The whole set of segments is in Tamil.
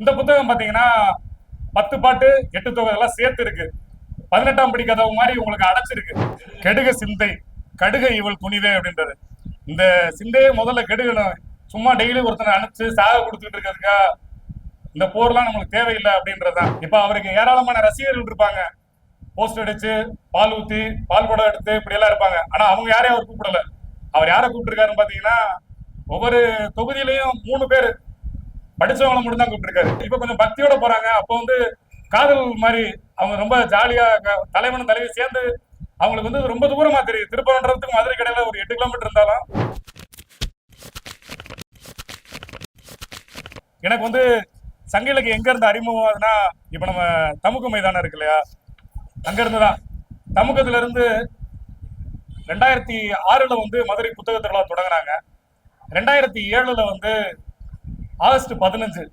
இந்த புத்தகம் பாத்தீங்கன்னா பத்து பாட்டு எட்டு தொகை எல்லாம் சேர்த்து இருக்கு. பதினெட்டாம் படி கதவு மாதிரி உங்களுக்கு அடைச்சிருக்கு. கெடுக சிந்தை கடுக இவள் துணிவே அப்படின்றது. இந்த சிந்தையே முதல்ல கெடுகணும். சும்மா டெய்லி ஒருத்தனை அனுப்பிச்சு சாக கொடுத்துட்டு இருக்கிறதுக்கா இந்த போர்லாம் நம்மளுக்கு தேவையில்லை அப்படின்றதுதான். இப்ப அவருக்கு ஏராளமான ரசிகர்கள் இருப்பாங்க. போஸ்ட் அடிச்சு பால் ஊத்தி பால் குடம் எடுத்து இப்படி எல்லாம் இருப்பாங்க. ஆனா அவங்க யாரையும் அவர் கூப்பிடல. அவர் யாரை கூப்பிட்டுருக்காருன்னு பாத்தீங்கன்னா ஒவ்வொரு தொகுதியிலையும் மூணு பேர். படிச்சவங்களை மட்டும் தான் கூப்பிட்டுருக்காரு. இப்போ கொஞ்சம் பக்தியோட போறாங்க. அப்போ வந்து காதல் மாதிரி அவங்க ரொம்ப ஜாலியா க- தலைவனும் தலைவி சேர்ந்து அவங்களுக்கு வந்து ரொம்ப தூரமா தெரியுது. திருப்பரன்றதுக்கு மதுரை கடையில ஒரு எட்டு கிலோமீட்டர் இருந்தாலும். எனக்கு வந்து சங்க இலக்கியம் எங்க இருந்து அறிமுகம் ஆகுதுன்னா இப்ப நம்ம தமுக மைதானம் இருக்கு இல்லையா? அங்கிருந்து தான். தமுகத்துல இருந்து ரெண்டாயிரத்தி ஆறுல வந்து மதுரை புத்தக திருவிழா தொடங்குறாங்க ரெண்டாயிரத்தி ஏழுல வந்து ஆகஸ்ட் பதினஞ்சு.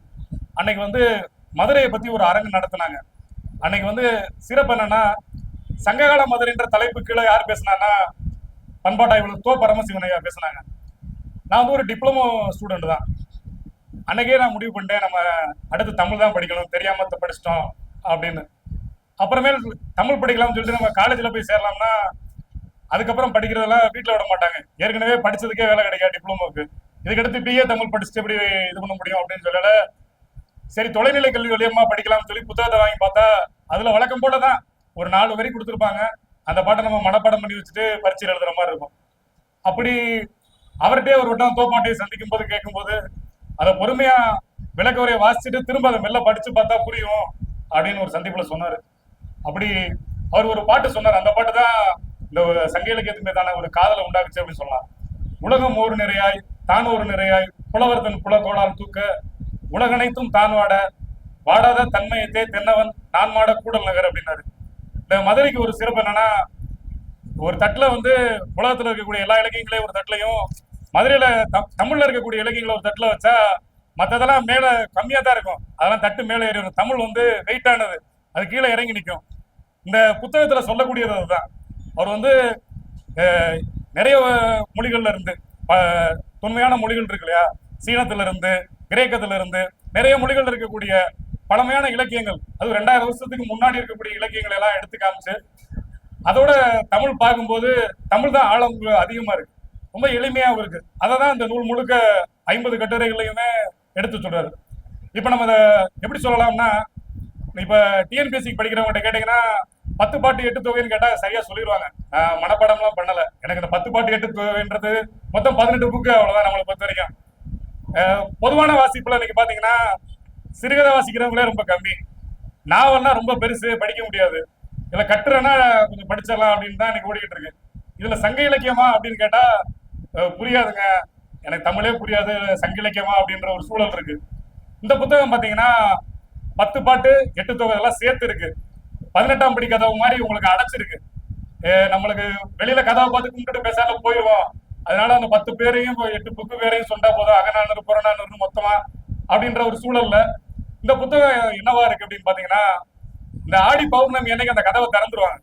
அன்னைக்கு வந்து மதுரையை பத்தி ஒரு அரங்கு நடத்தினாங்க. அன்னைக்கு வந்து சிறப்பு என்னன்னா சங்ககால மதுரைன்ற தலைப்பு கீழே யார் பேசினான்னா பண்பாட்டாய்வாளர் தோ பரமசிவன் ஐயா பேசினாங்க. நான் வந்து ஒரு டிப்ளமோ ஸ்டூடெண்ட் தான். அன்னைக்கே நான் முடிவு பண்ணிட்டேன் நம்ம அடுத்து தமிழ் தான் படிக்கணும் தெரியாம த- படிச்சிட்டோம் அப்படின்னு. அப்புறமேல் தமிழ் படிக்கலாம்னு சொல்லிட்டு நம்ம காலேஜில் போய் சேரலாம்னா அதுக்கப்புறம் படிக்கிறதெல்லாம் வீட்டில் விட மாட்டாங்க. ஏற்கனவே படிச்சதுக்கே வேலை கிடைக்காது டிப்ளமோக்கு இதுக்கடுத்து பிஏ தமிழ் படிச்சுட்டு எப்படி இது பண்ண முடியும் அப்படின்னு சொல்லல. சரி தொலைநிலை கல்வி வழியமா படிக்கலாம்னு சொல்லி புத்தகத்தை வாங்கி பார்த்தா அதுல வழக்கம் போல தான் ஒரு நாலு வரி கொடுத்துருப்பாங்க. அந்த பாட்டை நம்ம மனப்பாடம் பண்ணி வச்சுட்டு பரீட்சை எழுதுற மாதிரி இருக்கும். அப்படி அவர்கிட்டே ஒரு வட்டம் தோப்பாட்டையை சந்திக்கும் போது கேட்கும்போது அதை பொறுமையா விளக்க உரையை வாசிச்சுட்டு திரும்ப அதை மெல்ல படிச்சு பார்த்தா புரியும் அப்படின்னு ஒரு சந்திப்புல சொன்னாரு. அப்படி அவர் ஒரு பாட்டு சொன்னார். அந்த பாட்டு தான் இந்த ஒரு சங்க இலக்கியத்து மீதான ஒரு காதலை உண்டாக்குச்சு அப்படின்னு சொல்லலாம். உலகம் ஒரு நிறையாய் தான் ஒரு நிறையாய் புலவர் தன் புலத்தோடால் தூக்க உலகனைத்தும் தான் வாட வாடாத தன்மையத்தே தென்னவன் நான் மாட கூடல் நகர் அப்படின்னாரு. இந்த மதுரைக்கு ஒரு சிறப்பு என்னன்னா ஒரு தட்டில் வந்து உலகத்தில் இருக்கக்கூடிய எல்லா இலக்கியங்களையும் ஒரு தட்டிலையும் மதுரையில் த- தமிழில் இருக்கக்கூடிய இலக்கியங்களை ஒரு தட்டில் வச்சா மற்றதெல்லாம் மேலே கம்மியாக தான் இருக்கும். அதெல்லாம் தட்டு மேலே ஏறி வரும். தமிழ் வந்து வெயிட்டானது அது கீழே இறங்கி நிற்கும் இந்த புத்தகத்தில் சொல்லக்கூடியது அதுதான். அவர் வந்து நிறைய மொழிகள்ல இருந்து தொன்மையான மொழிகள் இருக்கு இல்லையா? சீனத்துல இருந்து கிரேக்கத்துல இருந்து நிறைய மொழிகள் இருக்கக்கூடிய பழமையான இலக்கியங்கள். அது ரெண்டாயிரம் வருஷத்துக்கு முன்னாடி இருக்கக்கூடிய இலக்கியங்களை எல்லாம் எடுத்து காமிச்சு அதோட தமிழ் பார்க்கும்போது தமிழ் தான் ஆழம் அதிகமா இருக்கு. ரொம்ப எளிமையாகவும் இருக்கு. அதை தான் இந்த நூல் முழுக்க ஐம்பது கட்டுரைகளையுமே எடுத்து சொல்றாரு. இப்போ நம்ம அதை எப்படி சொல்லலாம்னா இப்ப டிஎன்பிஎஸ்சி படிக்கிறவங்ககிட்ட கேட்டீங்கன்னா பத்து பாட்டு எட்டு தொகைன்னு கேட்டா சரியா சொல்லிடுவாங்க நான் மனப்பாடம்லாம் பண்ணல. எனக்கு இந்த பத்து பாட்டு எட்டு தொகைன்றது மொத்தம் பதினெட்டு புக்கு அவ்வளவுதான் நம்மளை பொறுத்த வரைக்கும். பொதுவான வாசிப்புல இன்னைக்கு பாத்தீங்கன்னா சிறுகதை வாசிக்கிறவங்களே ரொம்ப கம்மி. நாவல்னா ரொம்ப பெருசு படிக்க முடியாது. இதுல கட்டுறேன்னா கொஞ்சம் படிச்சிடலாம் அப்படின்னு தான் எனக்கு ஓடிக்கிட்டு இருக்கு. இதுல சங்க இலக்கியமா அப்படின்னு கேட்டா புரியாதுங்க. எனக்கு தமிழே புரியாது. சங்க இலக்கியமா அப்படின்ற ஒரு சூழல் இருக்கு. இந்த புத்தகம் பாத்தீங்கன்னா பத்து பாட்டு எட்டு தொகை எல்லாம் சேர்த்து இருக்கு. பதினெட்டாம் படி கதவு மாதிரி உங்களுக்கு அடைச்சிருக்கு. நம்மளுக்கு வெளியில கதவை பார்த்து கும்பிட்டு பேசாம போயிடுவோம் அதனால அந்த பத்து பேரையும் எட்டு புக்கு பேரையும் சொன்னா போதும். அகநானூறு புறநானூறு மொத்தமா அப்படின்ற ஒரு சூழல்ல இந்த புத்தகம் என்னவா இருக்கு அப்படின்னு பாத்தீங்கன்னா இந்த ஆடி பௌர்ணமி அன்னைக்கு அந்த கதவை திறந்துருவாங்க.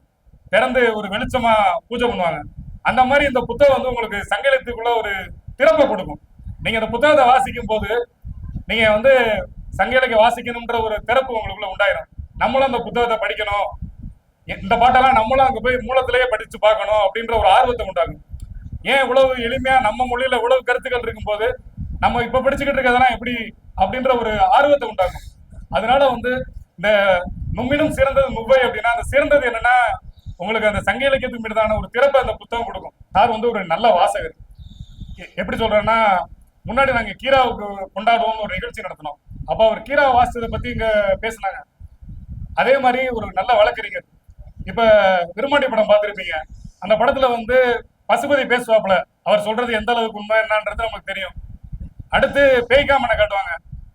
திறந்து ஒரு வெளிச்சமா பூஜை பண்ணுவாங்க. அந்த மாதிரி இந்த புத்தகம் வந்து உங்களுக்கு சங்கலத்துக்குள்ள ஒரு திறப்பை கொடுக்கும். நீங்க இந்த புத்தகத்தை வாசிக்கும் போது நீங்க வந்து சங்க இலக்கியம் வாசிக்கணும்ன்ற ஒரு திறப்பு உங்களுக்குள்ள உண்டாயிரும். நம்மளும் அந்த புத்தகத்தை படிக்கணும். இந்த பாட்டெல்லாம் நம்மளும் அங்க போய் மூலத்திலேயே படிச்சு பார்க்கணும் அப்படின்ற ஒரு ஆர்வத்தை உண்டாகும் ஏன் இவ்வளவு எளிமையா நம்ம மொழியில இவ்வளவு கருத்துக்கள் இருக்கும்போது நம்ம இப்ப படிச்சுக்கிட்டு இருக்கிறதெல்லாம் எப்படி அப்படின்ற ஒரு ஆர்வத்தை உண்டாகும் அதனால வந்து இந்த நும்மினும் சிறந்தது மும்பை அப்படின்னா அந்த சிறந்தது என்னன்னா உங்களுக்கு அந்த சங்க இலக்கியத்துக்கு மீதான ஒரு திறப்பை அந்த புத்தகம் கொடுக்கும். சார் வந்து ஒரு நல்ல வாசகர். எப்படி சொல்றேன்னா முன்னாடி நாங்க கீராவுக்கு கொண்டாடுவோம்னு ஒரு நிகழ்ச்சி நடத்தினோம். அப்ப அவர் கீரா வாசித்ததை பத்தி இங்க பேசினாங்க. அதே மாதிரி ஒரு நல்ல வழக்கறிஞர். இப்ப விருமாண்டி படம் பார்த்துருப்பீங்க. அந்த படத்துல வந்து பசுபதி பேசுவாப்புல. அவர் சொல்றது எந்த அளவுக்கு உண்மை என்னன்றது நமக்கு தெரியும். அடுத்து பேய்காமனை காட்டுவாங்க.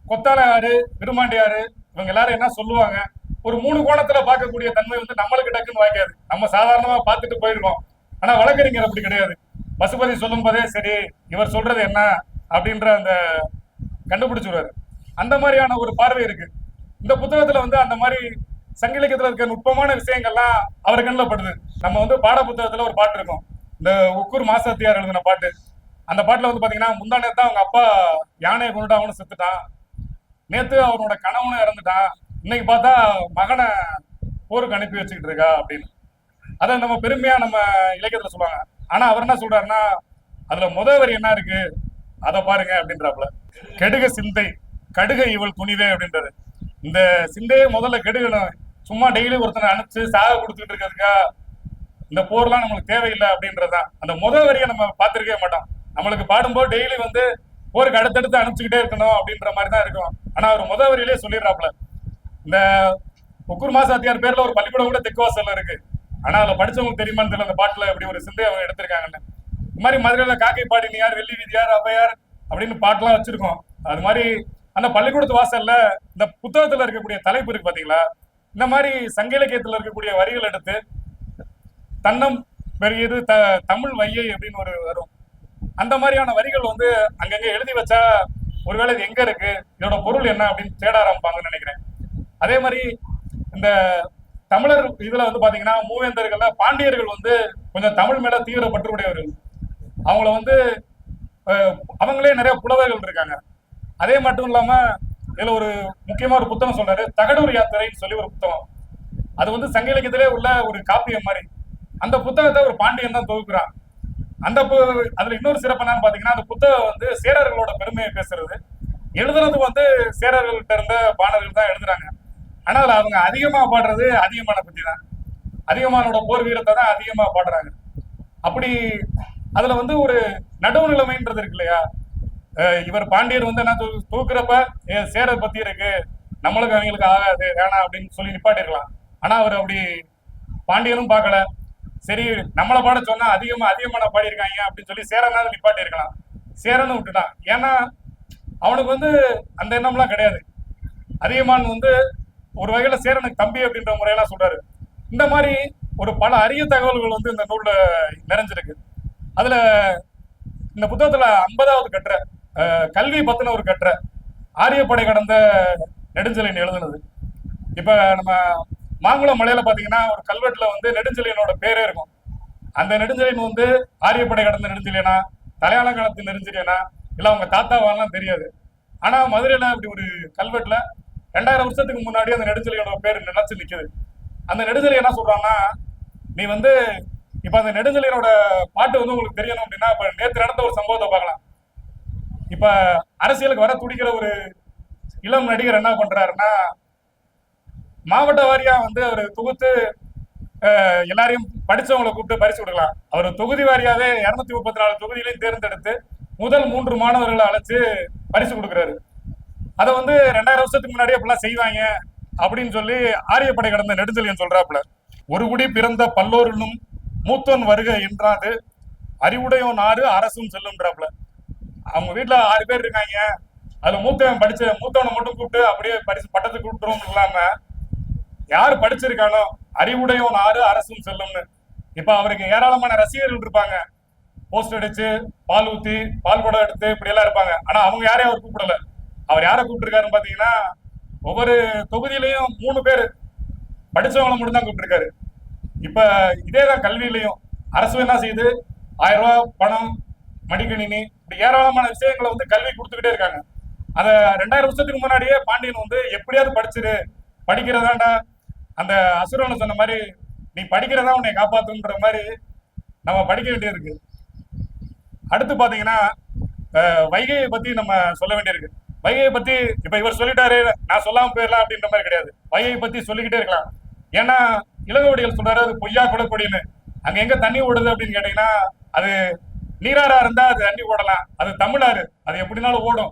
கொத்தால யாரு விருமாண்டி யாரு இவங்க எல்லாரும் என்ன சொல்லுவாங்க? ஒரு மூணு கோணத்துல பார்க்கக்கூடிய தன்மை வந்து நம்மளுக்கு டக்குன்னு வாய்க்காது. நம்ம சாதாரணமா பார்த்துட்டு போயிருக்கோம். ஆனா வழக்கறிஞர் அப்படி கிடையாது. பசுபதி சொல்லும் போதே சரி இவர் சொல்றது என்ன அப்படின்ற அந்த கண்டுபிடிச்சிருவாரு. அந்த மாதிரியான ஒரு பார்வை இருக்கு. இந்த புத்தகத்துல வந்து அந்த மாதிரி சங்க இலக்கியத்துல இருக்க நுட்பமான விஷயங்கள்லாம் அவர் கண்ணில் படுது. நம்ம வந்து பாட புத்தகத்துல ஒரு பாட்டு இருக்கும். இந்த உக்கூர் மாசத்தியார் எழுதின பாட்டு. அந்த பாட்டுல வந்து பாத்தீங்கன்னா முந்தானே தான் அவங்க அப்பா யானையை கொண்டுட்டு அவனு செத்துட்டான். நேத்து அவனோட கணவனும் இறந்துட்டான். இன்னைக்கு பார்த்தா மகனை போருக்கு அனுப்பி வச்சுக்கிட்டு இருக்கா அப்படின்னு. அதை நம்ம பெருமையா நம்ம இலக்கியத்துல சொல்லுவாங்க. ஆனா அவர் என்ன சொல்றாருன்னா அதுல முத வரி என்ன இருக்கு? அதை பாருங்க அப்படின்றாப்புல. கெடுக சிந்தை கடுக இவள் துணிவே அப்படின்றது இந்த சிந்தையை முதல்ல கெடுகணும் சும்மா டெய்லி ஒருத்தனை அனுப்பிச்சு சாக கொடுத்துட்டு இருக்கிறதுக்கா? இந்த போர்லாம் நம்மளுக்கு தேவையில்லை அப்படின்றதுதான். அந்த முதல் வரியை நம்ம பார்த்துருக்கவே மாட்டோம். நம்மளுக்கு பாடும்போது டெய்லி வந்து போருக்கு அடுத்தடுத்து அனுப்பிச்சுக்கிட்டே இருக்கணும் அப்படின்ற மாதிரி தான் இருக்கும். ஆனா அவர் முதல் வரியிலே சொல்லிடுறாப்புல. இந்த உக்கூர் மாசாத்தியார் பேர்ல ஒரு பள்ளிக்கூடம் கூட தெக்குவாசல்ல இருக்கு. ஆனா அதுல படிச்சவங்களுக்கு தெரியுமான்னு தெரியல அந்த பாட்டுல இப்படி ஒரு சிந்தை அவங்க எடுத்திருக்காங்கன்னு. இந்த மாதிரி மதுரையில காக்கை பாடினியார் வெள்ளி வீதியார் அவ்வையார் அப்படின்னு பாட்டுலாம் வச்சிருக்கோம். அது மாதிரி அந்த பள்ளிக்கூடத்து வாசல்ல இந்த புத்தகத்துல இருக்கக்கூடிய தலைப்பு இருக்கு பாத்தீங்களா? இந்த மாதிரி சங்க இலக்கியத்துல இருக்கக்கூடிய வரிகள் எடுத்து தன்னம் பெரியது த தமிழ் வையை அப்படின்னு ஒரு வரும். அந்த மாதிரியான வரிகள் வந்து அங்கங்க எழுதி வச்சா ஒருவேளை இது எங்க இருக்கு? இதோட பொருள் என்ன அப்படின்னு தேட ஆரம்பிப்பாங்கன்னு நினைக்கிறேன். அதே மாதிரி இந்த தமிழர் இதுல வந்து பாத்தீங்கன்னா மூவேந்தர்கள்ல பாண்டியர்கள் வந்து கொஞ்சம் தமிழ் மேல தீவிர பற்றுடையவர்கள் அவங்கள வந்து அவங்களே நிறைய புலவர்கள் இருக்காங்க. அதே மட்டும் இல்லாம இதுல ஒரு முக்கியமா ஒரு புத்தகம் சொல்றாரு. தகடூர் யாத்திரைன்னு சொல்லி ஒரு புத்தகம். அது வந்து சங்க இலக்கியத்திலே உள்ள ஒரு காப்பியம் மாதிரி. அந்த புத்தகத்தை ஒரு பாண்டியன் தான் தொகுக்கிறான் அந்த பு- அதுல இன்னொரு சிறப்பு என்னன்னு பாத்தீங்கன்னா அந்த புத்தகம் வந்து சேரர்களோட பெருமையை பேசுறது. எழுதுறது வந்து சேரர்கள்ட்ட இருந்த பாடல்கள் தான் எழுதுறாங்க. ஆனா அதுல அவங்க அதிகமா பாடுறது அதிகமான பத்தி தான். அதிகமானோட போர் வீரத்தை தான் அதிகமா பாடுறாங்க. அப்படி அதுல வந்து ஒரு நடுவு நிலைமைன்றது இருக்கு இல்லையா? இவர் பாண்டியர் வந்து என்ன தூக்குறப்ப "ஏ, பத்தி இருக்கு. நம்மளுக்கு அவங்களுக்கு ஆகாது வேணாம் அப்படின்னு சொல்லி நிப்பாட்டிருக்கலாம். ஆனா அவர் அப்படி பாண்டியரும் பார்க்கல. சரி நம்மளை பாட சொன்னா அதிகமா அதிகமான பாடியிருக்காங்க அப்படின்னு சொல்லி சேரனாவது நிப்பாட்டி இருக்கலாம் சேரன்னு விட்டுட்டான். ஏன்னா அவனுக்கு வந்து அந்த எண்ணம்லாம் கிடையாது. அதிகமான் வந்து ஒரு வகையில சேரனுக்கு தம்பி அப்படின்ற முறையெல்லாம் சொல்றாரு. இந்த மாதிரி ஒரு பல அரிய தகவல்கள் வந்து இந்த நூல்ல நிறைஞ்சிருக்கு. அதுல இந்த புத்தகத்துல ஐம்பதாவது கட்டுரை. கல்வி பத்தின ஒரு கற்ற ஆரியப்படை கடந்த நெடுஞ்செழியன் எழுதுனது. இப்ப நம்ம மாங்குளம் மலையில பாத்தீங்கன்னா ஒரு கல்வெட்டுல வந்து நெடுஞ்செழியனோட பேரே இருக்கும். அந்த நெடுஞ்செழியன் வந்து ஆரியப்படை கடந்த நெடுஞ்செலியனா தலையாள காலத்து நெடுஞ்செழியனா இல்ல அவங்க தாத்தாவாலாம் தெரியாது. ஆனா மதுரையில அப்படி ஒரு கல்வெட்டுல ரெண்டாயிரம் வருஷத்துக்கு முன்னாடி அந்த நெடுஞ்செழியனோட பேர் நினைச்சு நிக்குது. அந்த நெடுஞ்செழியன் என்ன சொல்றான்னா நீ வந்து இப்ப அந்த நெடுஞ்செழியனோட பாட்டு வந்து உங்களுக்கு தெரியணும் அப்படின்னா இப்ப நேற்று நடந்த ஒரு சம்பவத்தை பார்க்கலாம். இப்ப அரசியலுக்கு வர துடிக்கிற ஒரு இளம் நடிகர் என்ன பண்றாருன்னா மாவட்ட வாரியா வந்து அவர் தொகுத்து எல்லாரையும் படிச்சவங்களை கூப்பிட்டு பரிசு கொடுக்கலாம். அவர் தொகுதி வாரியாவே இருநூத்தி முப்பத்தி நாலு தொகுதியிலையும் தேர்ந்தெடுத்து முதல் மூன்று மாணவர்களை அழைச்சு பரிசு கொடுக்குறாரு. அதை வந்து ரெண்டாயிரம் வருஷத்துக்கு முன்னாடியே அப்படிலாம் செய்வாங்க அப்படின்னு சொல்லி ஆரியப்படை கடந்த நெடுஞ்செலியன் சொல்றாப்புல. ஒரு குடி பிறந்த பல்லோரிலும் மூத்தோன் வருக என்றாது அறிவுடையோன் ஆறு அரசும் செல்லும்ன்றாப்புல. அவங்க வீட்டுல ஆறு பேர் இருக்காங்க. அதுல மூத்தவன் படிச்ச மூத்தவனை மட்டும் கூப்பிட்டு அப்படியே படிச்சு பட்டத்துக்கு கூப்பிட்டுரும் இல்லாம யார் படிச்சிருக்கானோ அறிவுடையவன் ஆறு அரசும் செல்லும்னு. இப்ப அவருக்கு ஏராளமான ரசிகர்கள் இருப்பாங்க. போஸ்ட் அடிச்சு பால் ஊத்தி பால் குடம் எடுத்து இப்படி எல்லாம் இருப்பாங்க. ஆனா அவங்க யாரையும் அவர் கூப்பிடல. அவர் யாரை கூப்பிட்டுருக்காருன்னு பாத்தீங்கன்னா ஒவ்வொரு தொகுதியிலையும் மூணு பேர் படிச்சவங்களை மட்டும் தான் கூப்பிட்டுருக்காரு. இப்ப இதேதான் கல்வியிலையும். அரசு என்ன செய்யுது? ஆயிரம் ரூபாய் பணம் மடிக்கணினி இப்படி ஏராளமான விஷயங்களை வந்து கல்வி கொடுத்துக்கிட்டே இருக்காங்க. அதை ரெண்டாயிரம் வருஷத்துக்கு முன்னாடியே பாண்டியன் வந்து எப்படியாவது படிச்சிரு படிக்கிறதாண்டா அந்த அசுரனை சொன்ன மாதிரி நீ படிக்கிறதா உன்னை காப்பாத்துன்ற மாதிரி நம்ம படிக்க வேண்டியிருக்கு அடுத்து பாத்தீங்கன்னா வைகையை பத்தி நம்ம சொல்ல வேண்டியிருக்கு. வைகையை பத்தி இப்ப இவர் சொல்லிட்டாரு நான் சொல்லாம போயிடலாம் அப்படின்ற மாதிரி கிடையாது. வைகையை பத்தி சொல்லிக்கிட்டே இருக்கலாம். ஏன்னா இளங்கோடிகள் சொல்றாரு அது பொய்யா குடக்கூடியன்னு அங்க எங்க தண்ணி ஓடுது அப்படின்னு கேட்டீங்கன்னா அது நீராறா இருந்தா அது தண்ணி ஓடலாம். அது தமிழாறு. அது எப்படினாலும் ஓடும்.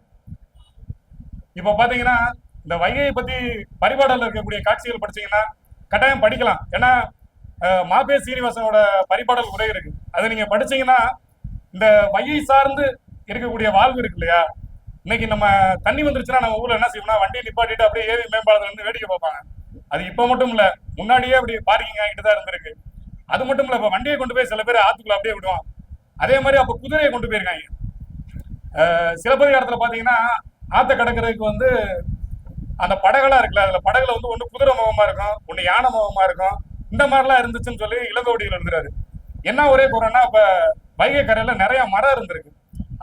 இப்ப பாத்தீங்கன்னா இந்த வைகையை பத்தி பரிபாடல இருக்கக்கூடிய காட்சிகள் படிச்சீங்கன்னா கட்டாயம் படிக்கலாம். ஏன்னா மாபே சீனிவாசனோட பரிபாடல் உரை இருக்கு. அதை நீங்க படிச்சீங்கன்னா இந்த வையை சார்ந்து இருக்கக்கூடிய வாழ்வு இருக்கு இல்லையா? இன்னைக்கு நம்ம தண்ணி வந்துருச்சுன்னா நம்ம ஊர்ல என்ன செய்வோம்னா வண்டியை நிப்பாட்டிட்டு அப்படியே ஏவி மேம்பாலத்துல இருந்து வேடிக்கை பார்ப்பாங்க. அது இப்ப மட்டும் இல்ல முன்னாடியே அப்படி பார்க்கிங் ஆகிட்டு தான் இருந்திருக்கு. அது மட்டும் இல்ல இப்ப வண்டியை கொண்டு போய் சில பேர் ஆத்துக்குள்ள அப்படியே விடுவான். அதே மாதிரி அப்ப குதிரையை கொண்டு போயிருக்காங்க. சிலப்பதிகாரத்தில் சிலப்பதிகாரத்துல பாத்தீங்கன்னா ஆத்த கடற்கரைக்கு வந்து அந்த படகெல்லாம் இருக்குல்ல அதுல படகுல வந்து ஒண்ணு குதிரை முகமா இருக்கும் ஒண்ணு யானை முகமா இருக்கும். இந்த மாதிரிலாம் இருந்துச்சுன்னு சொல்லி இளங்கோடிகள் எழுதுறாரு. என்ன ஒரே குறைன்னா அப்ப வைகை கரையில நிறைய மரம் இருந்திருக்கு.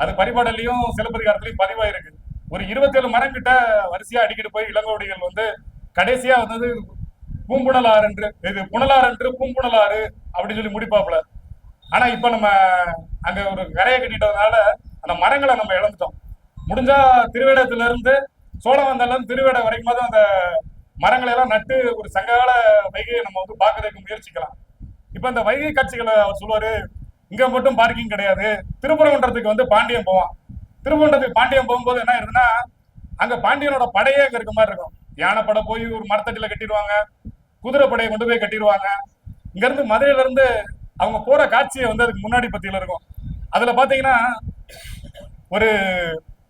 அது பரிபாடலையும் சிலப்பதிகாரத்திலையும் பதிவாயிருக்கு. ஒரு இருபத்தேழு மரம் கிட்ட வரிசையா அடிக்கிட்டு போய் இளங்கோடிகள் வந்து கடைசியா வந்தது பூம்புணலாறு என்று இது புனலாறு என்று பூம்புணலாறு அப்படின்னு சொல்லி முடிப்பாப்புல. ஆனா இப்ப நம்ம அங்க ஒரு கரையை கட்டிட்டதுனால அந்த மரங்களை நம்ம இழந்துட்டோம். முடிஞ்சா திருவேடத்துல இருந்து சோழவந்தல்ல இருந்து திருவேட வரைக்கும் அந்த மரங்களை எல்லாம் நட்டு ஒரு சங்ககால வைகையை நம்ம வந்து பார்க்கறதுக்கு முயற்சிக்கலாம். இப்ப இந்த வைகை காட்சிகளை அவர் சொல்லுவாரு இங்க மட்டும் பார்க்கிங் கிடையாது. திருப்பரங்குன்றத்துக்கு வந்து பாண்டியம் போவான். திருப்பரங்குன்றத்துக்கு பாண்டியம் போகும்போது என்ன ஆயிருதுன்னா அங்க பாண்டியனோட படையே அங்க இருக்க மாதிரி இருக்கும். யானைப்படை போய் ஒரு மரத்தட்டில கட்டிடுவாங்க குதிரை படையை கொண்டு போய் கட்டிடுவாங்க. இங்க இருந்து மதுரையில இருந்து அவங்க போற காட்சியை வந்து அதுக்கு முன்னாடி பத்தியில இருக்கும். அதுல பாத்தீங்கன்னா ஒரு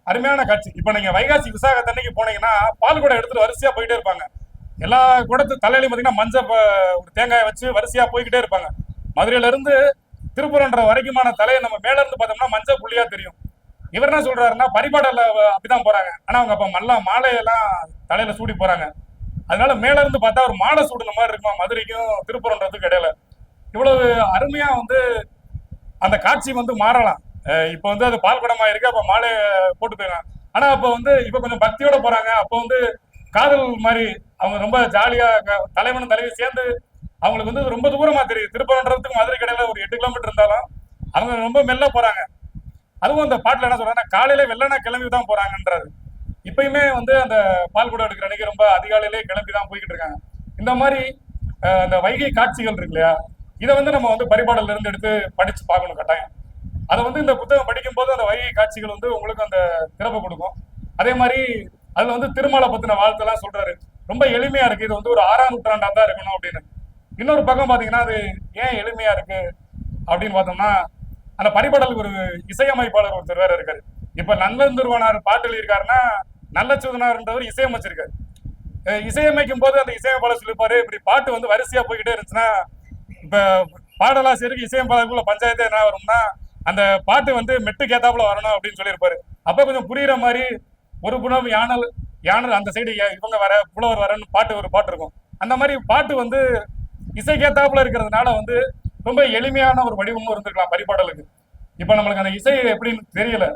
அருமையான காட்சி. இப்ப நீங்க வைகாசி விசாகத்தன்னைக்கு போனீங்கன்னா பால் கூட எடுத்துட்டு வரிசையா போயிட்டே இருப்பாங்க. எல்லா குடத்து தலையிலையும் பாத்தீங்கன்னா மஞ்சள் ப- ஒரு தேங்காயை வச்சு வரிசையா போய்கிட்டே இருப்பாங்க. மதுரையில இருந்து திருப்பூரன்ற வரைக்குமான தலையை நம்ம மேல இருந்து பார்த்தோம்னா மஞ்சள் புள்ளியா தெரியும். இவர் என்ன சொல்றாருன்னா பரிபாடல அப்படிதான் போறாங்க. ஆனா அவங்க அப்ப மல்லா மாலையெல்லாம் தலையில சூடி போறாங்க. அதனால மேல இருந்து பார்த்தா ஒரு மாலை சூடுன மாதிரி இருக்கும் மதுரைக்கும் திருப்புரன்றதுக்கு இடையில. இவ்வளவு அருமையா வந்து அந்த காட்சி வந்து மாறலாம். இப்போ வந்து அது பால் குடமா இருக்கு அப்ப மாலை போட்டு போயிடலாம். ஆனா அப்ப வந்து இப்ப கொஞ்சம் பக்தியோட போறாங்க. அப்ப வந்து காதல் மாதிரி அவங்க ரொம்ப ஜாலியா க- தலைவனும் தலைவி சேர்ந்து அவங்களுக்கு வந்து ரொம்ப தூரமா தெரியுது திருப்பரன்றதுக்கு மதுரை கடையில ஒரு எட்டு கிலோமீட்டர் இருந்தாலும் அவங்க ரொம்ப மெல்ல போறாங்க. அதுவும் அந்த பாட்டில் என்ன சொல்றாங்கன்னா காலையில வெள்ளனா கிளம்பி தான் போறாங்கன்றாரு. இப்பயுமே வந்து அந்த பால் குடம் எடுக்கிற அன்னைக்கு ரொம்ப அதிகாலையிலே கிளம்பி தான் போய்கிட்டு இருக்காங்க. இந்த மாதிரி அந்த வைகை காட்சிகள் இருக்கு இல்லையா? இதை வந்து நம்ம வந்து பரிபாடல இருந்து எடுத்து படிச்சு பார்க்கணும் கட்டாயம். அதை வந்து இந்த புத்தகம் படிக்கும்போது அந்த வைகை காட்சிகள் வந்து உங்களுக்கு அந்த திறப்பு கொடுக்கும். அதே மாதிரி அதுல வந்து திருமலை பத்தின வாழ்த்தெல்லாம் சொல்றாரு. ரொம்ப எளிமையா இருக்கு. இது வந்து ஒரு ஆறாம் நூற்றாண்டா தான் இருக்கணும் அப்படின்னு. இன்னொரு பக்கம் பாத்தீங்கன்னா அது ஏன் எளிமையா இருக்கு அப்படின்னு பார்த்தோம்னா அந்த பரிபாடலுக்கு ஒரு இசையமைப்பாளர் ஒருத்தர் வேற இருக்காரு. இப்ப திருவனார் பாட்டு எழுதியிருக்காருன்னா நல்லச்சுதனார்ன்றவர் இசையமைச்சிருக்காரு. இசையமைக்கும் போது அந்த இசையமைப்பாளர் சொல்லிப்பாரு இப்படி பாட்டு வந்து வரிசையா போய்கிட்டே இருந்துச்சுன்னா இப்போ பாடலாசிரியருக்கு இசையமைப்பாளருக்குள்ள பஞ்சாயத்து என்ன வரும்னா அந்த பாட்டு வந்து மெட்டு கேத்தாப்புல வரணும் அப்படின்னு சொல்லியிருப்பாரு. அப்போ கொஞ்சம் புரியுற மாதிரி ஒரு புணவு யானல் யானல் அந்த சைடு இவங்க வர புலவர் வரன்னு பாட்டு ஒரு பாட்டு இருக்கும். அந்த மாதிரி பாட்டு வந்து இசைக்கேத்தாப்புல இருக்கிறதுனால வந்து ரொம்ப எளிமையான ஒரு வடிவமும் இருந்திருக்கலாம் பரிபாடலுக்கு. இப்போ நம்மளுக்கு அந்த இசை எப்படின்னு தெரியல.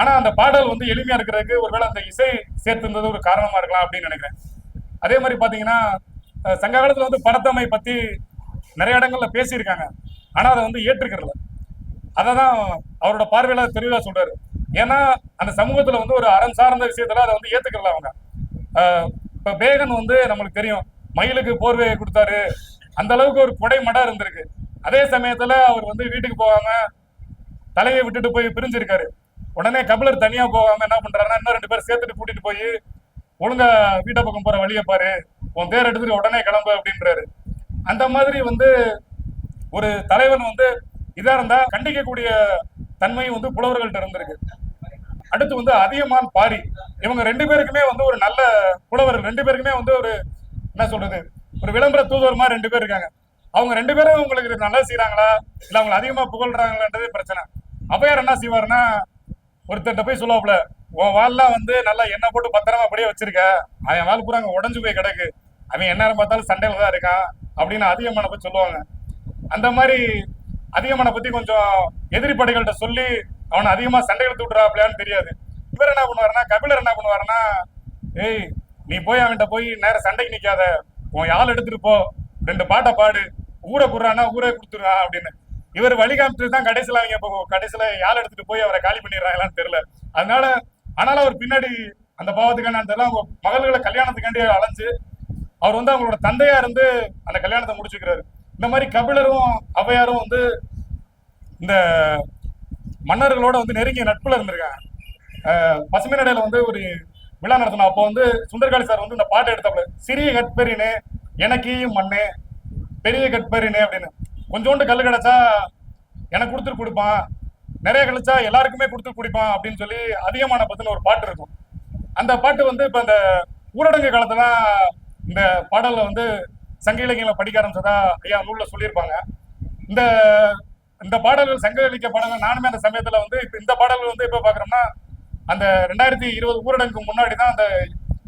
ஆனால் அந்த பாடல் வந்து எளிமையாக இருக்கிறதுக்கு ஒருவேளை அந்த இசை சேர்த்துருந்தது ஒரு காரணமாக இருக்கலாம் அப்படின்னு நினைக்கிறேன். அதே மாதிரி பார்த்தீங்கன்னா சங்க காலத்தில் வந்து படத்தமை பற்றி நிறைய இடங்கள்ல பேசியிருக்காங்க. ஆனா அதை வந்து ஏற்றுக்கிறல. அதை தான் அவரோட பார்வையில தெளிவாக சொல்றாரு. ஏன்னா அந்த சமூகத்துல வந்து ஒரு அறம் சார்ந்த விஷயத்துல அதை வந்து ஏத்துக்கல அவங்க. இப்போ பேகன் வந்து நம்மளுக்கு தெரியும் மயிலுக்கு போர்வையை கொடுத்தாரு. அந்த அளவுக்கு ஒரு கொடை மடம் இருந்திருக்கு. அதே சமயத்துல அவர் வந்து வீட்டுக்கு போகாம தலையை விட்டுட்டு போய் பிரிஞ்சிருக்காரு. உடனே கபிலர் தனியா போகாம என்ன பண்றாருன்னா இன்னும் ரெண்டு பேர் சேர்த்துட்டு கூட்டிட்டு போய் ஒழுங்கா வீட்டை பக்கம் போற வழியை பாரு. உன் தேர் எடுத்துட்டு உடனே கிளம்பு அப்படின்றாரு. அந்த மாதிரி வந்து ஒரு தலைவன் வந்து இதாக இருந்தால் கண்டிக்கக்கூடிய தன்மையும் வந்து புலவர்கள்ட்ட இருந்திருக்கு. அடுத்து வந்து அதியமான் பாரி. இவங்க ரெண்டு பேருக்குமே வந்து ஒரு நல்ல புலவர்கள். ரெண்டு பேருக்குமே வந்து ஒரு என்ன சொல்றது ஒரு விளம்பர தூதுவர் மாதிரி ரெண்டு பேர் இருக்காங்க. அவங்க ரெண்டு பேரும் உங்களுக்கு இது நல்லது இல்லை அவங்களை அதிகமாக புகழ்றாங்களான்றது பிரச்சனை. அப்பயார் என்ன செய்வாருன்னா ஒருத்தர்கிட்ட போய் சொல்லுவாப்புல உன் வால்லாம் வந்து நல்லா எண்ணெய் போட்டு பத்திரமா அப்படியே வச்சிருக்க. அவன் வால் பூரா அங்கே உடஞ்சு போய் கிடக்கு. அவன் என்ன பார்த்தாலும் சண்டையில் தான் இருக்கான் அப்படின்னு அதிக போய் சொல்லுவாங்க. அந்த மாதிரி அதிகமான பத்தி கொஞ்சம் எதிரி படைகள்கிட்ட சொல்லி அவனை அதிகமா சண்டை எடுத்து விட்டுறாப்லையான்னு தெரியாது. இவர் என்ன பண்ணுவாருன்னா கபிலர் என்ன பண்ணுவாருன்னா ஏய் நீ போய் அவன்கிட்ட போய் நேரம் சண்டைக்கு நிக்காத. உன் யாழ் எடுத்துட்டு போ. ரெண்டு பாட்டை பாடு. ஊரை குடுறானா ஊரே கொடுத்துருவா அப்படின்னு. இவர் வழிகாமிட்டு தான் கடைசியில் அவங்க இப்போ கடைசியில யாழ் எடுத்துட்டு போய் அவரை காலி பண்ணிடுறாங்களான்னு தெரியல. அதனால ஆனாலும் அவர் பின்னாடி அந்த பாவத்துக்கான அந்த அவங்க மகள்களை கல்யாணத்துக்காண்டி அலைஞ்சு அவர் வந்து அவங்களோட தந்தையா இருந்து அந்த கல்யாணத்தை முடிச்சுக்கிறாரு. இந்த மாதிரி கபிலரும் ஔவையாரும் வந்து இந்த மன்னர்களோட வந்து நெருங்கிய நட்புல இருந்திருக்காங்க. பசுமை நடையில வந்து ஒரு விழா நடத்தணும். அப்போ வந்து சுந்தர்காளி சார் வந்து இந்த பாட்டு எடுத்தாப்புல சிறிய கட்பெரினே எனக்கேயும் மண்ணே பெரிய கட்பெரினே அப்படின்னு. கொஞ்சோண்டு கல் கிடைச்சா எனக்கு கொடுத்துட்டு கொடுப்பான். நிறைய கழிச்சா எல்லாருக்குமே கொடுத்து குடிப்பான் அப்படின்னு சொல்லி அதிகமான பத்தின ஒரு பாட்டு இருக்கும். அந்த பாட்டு வந்து இப்ப அந்த ஊரடங்கு காலத்துல இந்த பாடலை வந்து சங்க இலக்கியங்களை படிக்க ஆரம்பிச்சதா ஐயா நூல்ல சொல்லியிருப்பாங்க. இந்த இந்த பாடல்கள் சங்க இலக்கிய பாடல்கள் நானுமே அந்த சமயத்துல வந்து இப்ப இந்த பாடல்கள் வந்து இப்ப பாக்குறோம்னா அந்த ரெண்டாயிரத்தி இருபது ஊரடங்குக்கு முன்னாடி தான் அந்த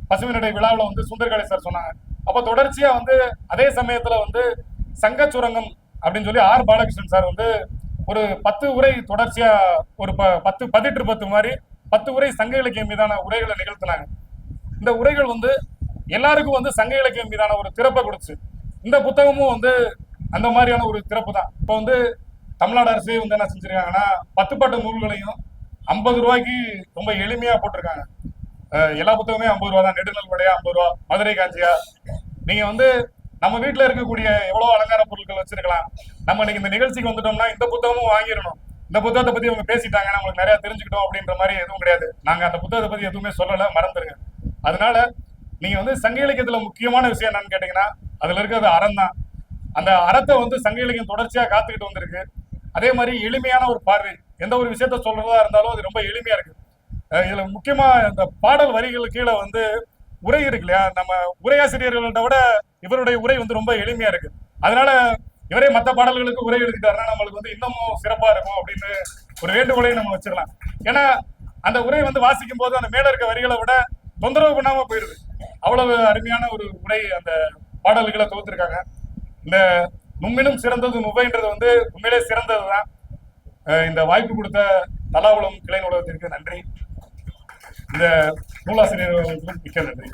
பசுமை நடை விழாவில் வந்து சுந்தரகாளி சார் சொன்னாங்க. அப்போ தொடர்ச்சியா வந்து அதே சமயத்துல வந்து சங்க சுரங்கம் அப்படின்னு சொல்லி ஆர் பாலகிருஷ்ணன் சார் வந்து ஒரு பத்து உரை தொடர்ச்சியா ஒரு ப- பத்து பதிற்று பத்து மாதிரி பத்து உரை சங்க இலக்கியம் மீதான உரைகளை நிகழ்த்தினாங்க. இந்த உரைகள் வந்து எல்லாருக்கும் வந்து சங்க இலக்கியம் மீதான ஒரு திறப்பை கொடுத்து இந்த புத்தகமும் வந்து அந்த மாதிரியான ஒரு திறப்பு தான். இப்போ வந்து தமிழ்நாடு அரசே வந்து என்ன செஞ்சிருக்காங்கன்னா பத்துப்பாட்டு நூல்களையும் ஐம்பது ரூபாய்க்கு ரொம்ப எளிமையா போட்டிருக்காங்க. அஹ் எல்லா புத்தகமே ஐம்பது ரூபா தான். நெடுநல் வடையா ஐம்பது ரூபா மதுரை காஞ்சியா. நீங்க வந்து நம்ம வீட்டுல இருக்கக்கூடிய எவ்வளவு அலங்கார பொருட்கள் வச்சிருக்கலாம். நம்ம இன்னைக்கு இந்த நிகழ்ச்சிக்கு வந்துட்டோம்னா இந்த புத்தகமும் வாங்கிடணும். இந்த புத்தகத்தை பத்தி அவங்க பேசிட்டாங்க நம்மளுக்கு நிறைய தெரிஞ்சுக்கிட்டோம் அப்படின்ற மாதிரி எதுவும் கிடையாது. நாங்க அந்த புத்தகத்தை பத்தி எதுவுமே சொல்லல மறந்துருங்க. அதனால நீங்க வந்து சங்க இலக்கியத்துல முக்கியமான விஷயம் என்னன்னு கேட்டீங்கன்னா அதுல இருக்கிறது அறம் தான். அந்த அறத்தை வந்து சங்க இலக்கியம் தொடர்ச்சியா காத்துக்கிட்டு வந்திருக்கு. அதே மாதிரி எளிமையான ஒரு பார்வை. எந்த ஒரு விஷயத்த சொல்றதா இருந்தாலும் அது ரொம்ப எளிமையா இருக்கு. இதுல முக்கியமா இந்த பாடல் வரிகள் கீழே வந்து உரை இருக்கு இல்லையா? நம்ம உரையாசிரியர்கள்ட்ட விட இவருடைய உரை வந்து ரொம்ப எளிமையா இருக்கு. அதனால இவரே மற்ற பாடல்களுக்கு உரை எழுதிட்டாருன்னா நம்மளுக்கு வந்து இன்னமும் சிறப்பா இருக்கும் அப்படின்னு ஒரு வேண்டுகோளை நம்ம வச்சிடலாம். ஏன்னா அந்த உரை வந்து வாசிக்கும் போது அந்த மேல இருக்க வரிகளை விட தொந்தரவு பண்ணாம போயிருது. அவ்வளவு அருமையான ஒரு உரை அந்த பாடல்களை தொகுத்திருக்காங்க. இந்த நும்மினும் சிறந்தது நுவைன்றது வந்து உண்மையிலே சிறந்ததுதான். தான் இந்த வாய்ப்பு கொடுத்த தலாவுளம் கிளை நூலகத்திற்கு நன்றி. இந்த நூலாசிரியர்களுக்கும் மிக்க நன்றி.